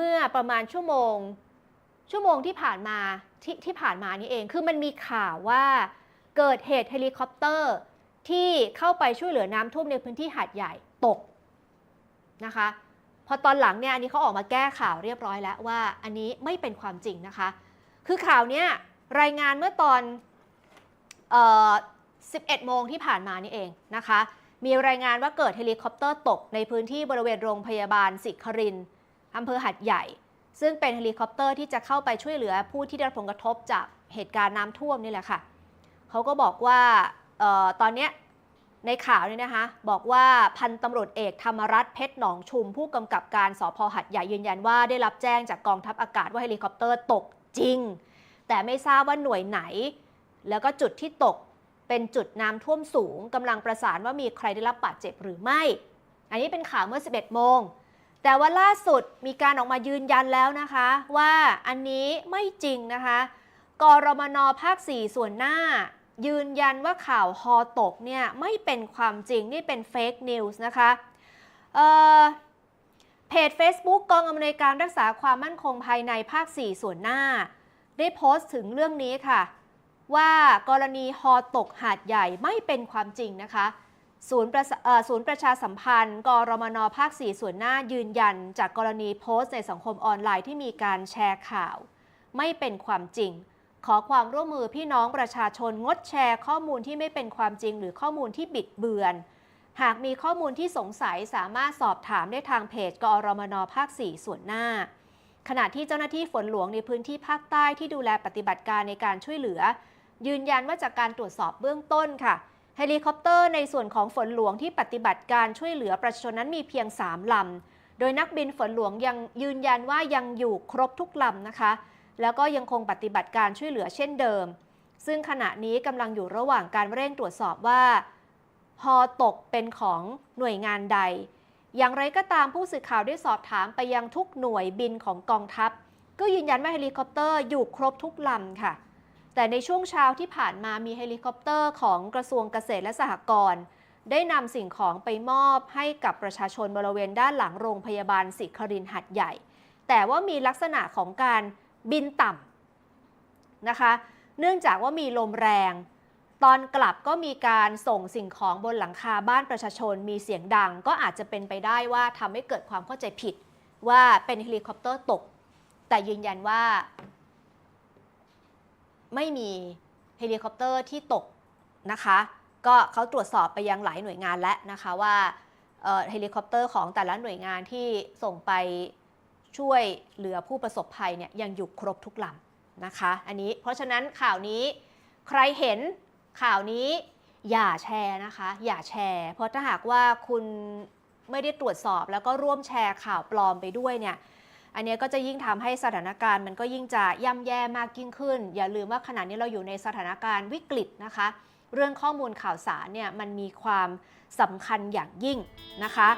เมื่อประมาณชั่วโมง ชั่วโมงที่ผ่านมาที่ที่ผ่านมานี่เอง คือมันมีข่าวว่าเกิดเหตุเฮลิคอปเตอร์ที่เข้าไปช่วยเหลือน้ำท่วมในพื้นที่หาดใหญ่ตกนะคะ พอตอนหลังเนี่ยอันนี้เขาออกมาแก้ข่าวเรียบร้อยแล้วว่าอันนี้ไม่เป็นความจริงนะคะ คือข่าวเนี้ยรายงานเมื่อตอนเอ่อ11 โมงที่ผ่านมานี่เองนะคะ มีรายงานว่าเกิดเฮลิคอปเตอร์ตกในพื้นที่บริเวณโรงพยาบาลสิครินทร์ อำเภอหัดใหญ่ ซึ่งเป็นเฮลิคอปเตอร์ที่จะเข้าไปช่วยเหลือผู้ที่ได้รับผลกระทบจากเหตุการณ์น้ำท่วมนี่แหละค่ะเขาก็บอกว่าออตอนนี้ในข่าวเนี่ยนะคะบอกว่าพันตำรวจเอกธรรมรัตน์เพชรหนองชุม ผู้กำกับการสพหัดใหญ่ยืนยันว่าได้รับแจ้งจากกองทัพอากาศว่าเฮลิคอปเตอร์ตกจริง แต่ไม่ทราบว่าหน่วยไหน แล้วก็จุดที่ตกเป็นจุดน้ำท่วมสูงกำลังประสานว่ามีใครได้รับบาดเจ็บหรือไม่ อันนี้เป็นข่าวเมื่อ 11 โมง แต่ว่าล่าสุดมีการออกมายืนยันแล้วนะคะ ว่าอันนี้ไม่จริงนะคะ กรมนภาค 4 ส่วนหน้า ยืนยันว่าข่าวฮอตกเนี่ยไม่เป็นความจริงนี่เป็นเฟกนิวส์นะคะเเพจ Facebook กองอำนวยการรักษาความมั่นคงภายในภาค 4 ส่วนหน้า ได้โพสต์ถึงเรื่องนี้ค่ะ ว่ากรณีฮอตกหาดใหญ่ไม่เป็นความจริงนะคะ ศูนย์ประศูนย์ประชาสัมพันธ์ กรมนภาค 4 ส่วนหน้ายืนยัน จากกรณีโพสต์ในสังคมออนไลน์ที่มีการแชร์ข่าว ไม่เป็นความจริง ขอความร่วมมือพี่น้องประชาชนงดแชร์ข้อมูลที่ไม่เป็นความจริง หรือข้อมูลที่บิดเบือน หากมีข้อมูลที่สงสัยสามารถสอบถามได้ทางเพจ กรมนภาค 4 ส่วนหน้า ขณะที่เจ้าหน้าที่ฝนหลวงในพื้นที่ภาคใต้ที่ดูแลปฏิบัติการในการช่วยเหลือ ยืนยันว่าจากการตรวจสอบเบื้องต้นค่ะ เฮลิคอปเตอร์ในส่วนของฝนหลวงที่ปฏิบัติการช่วยเหลือประชาชนนั้นมีเพียง 3 ลำ โดยนักบินฝนหลวงยังยืนยันว่ายังอยู่ครบทุกลำนะคะ แล้วก็ยังคงปฏิบัติการช่วยเหลือเช่นเดิม ซึ่งขณะนี้กำลังอยู่ระหว่างการเร่งตรวจสอบว่าฮอตกเป็นของหน่วยงานใด อย่างไรก็ตามผู้สื่อข่าวได้สอบถามไปยังทุกหน่วยบินของกองทัพ ก็ยืนยันว่าเฮลิคอปเตอร์อยู่ครบทุกลำค่ะ แต่ในช่วงเช้าที่ผ่านมามีเฮลิคอปเตอร์ของกระทรวงเกษตรและสหกรณ์ได้นำสิ่งของไปมอบให้กับประชาชนบริเวณด้านหลังโรงพยาบาลศิครินทร์หัดใหญ่ แต่ว่ามีลักษณะของการบินต่ำนะคะ เนื่องจากว่ามีลมแรง ตอนกลับก็มีการส่งสิ่งของบนหลังคาบ้านประชาชนมีเสียงดัง ก็อาจจะเป็นไปได้ว่าทำให้เกิดความเข้าใจผิด ว่าเป็นเฮลิคอปเตอร์ตก แต่ยืนยันว่า ไม่มีเฮลิคอปเตอร์ที่ตกนะคะ ก็เขาตรวจสอบไปยังหลายหน่วยงานแล้วนะคะว่าเฮลิคอปเตอร์ของแต่ละหน่วยงานที่ส่งไปช่วยเหลือผู้ประสบภัยเนี่ยยังอยู่ครบทุกลำนะคะ อันนี้เพราะฉะนั้นข่าวนี้ใครเห็นข่าวนี้อย่าแชร์นะคะ อย่าแชร์ เพราะถ้าหากว่าคุณไม่ได้ตรวจสอบแล้วก็ร่วมแชร์ข่าวปลอมไปด้วยเนี่ย อันนี้ก็จะยิ่งทำให้สถานการณ์มันก็ยิ่งจะย่ำแย่มากยิ่งขึ้น อย่าลืมว่าขณะนี้เราอยู่ในสถานการณ์วิกฤตนะคะ เรื่องข้อมูลข่าวสารเนี่ยมันมีความสำคัญอย่างยิ่งนะคะ